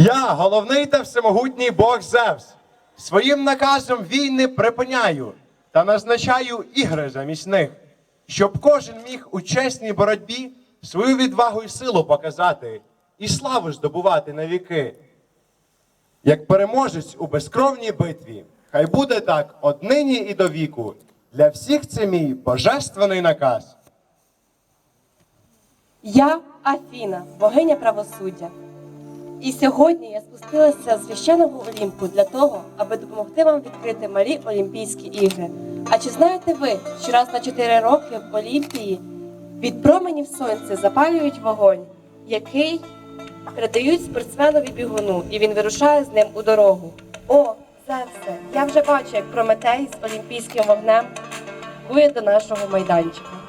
Я, головний та всемогутній Бог Зевс, своїм наказом війни припиняю та назначаю ігри замість них, щоб кожен міг у чесній боротьбі свою відвагу і силу показати і славу здобувати на віки. Як переможець у безкровній битві, хай буде так однині і до віку. Для всіх це мій божественний наказ. Я Афіна, богиня правосуддя. І сьогодні я спустилася з священного Олімпу для того, аби допомогти вам відкрити малі Олімпійські ігри. А чи знаєте ви, що раз на 4 роки в Олімпії від променів сонця запалюють вогонь, який передають спортсменові бігуну, і він вирушає з ним у дорогу. О, Зевсе, я вже бачу, як Прометей з олімпійським вогнем кує до нашого майданчика.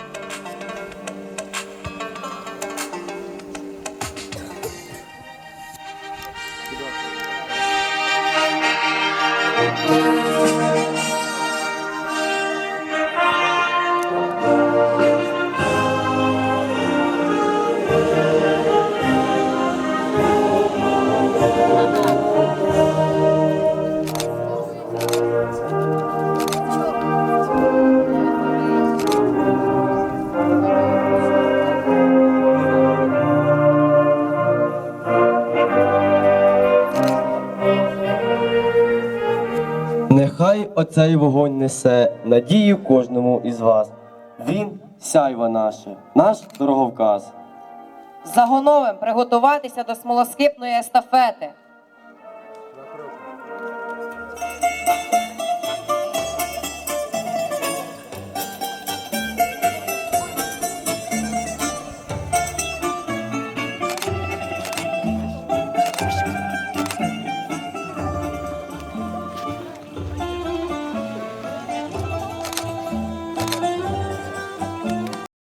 Obrigado. Нехай оцей вогонь несе надію кожному із вас. Він сяйва наше, наш дороговказ. Загоновим приготуватися до смолоскипної естафети.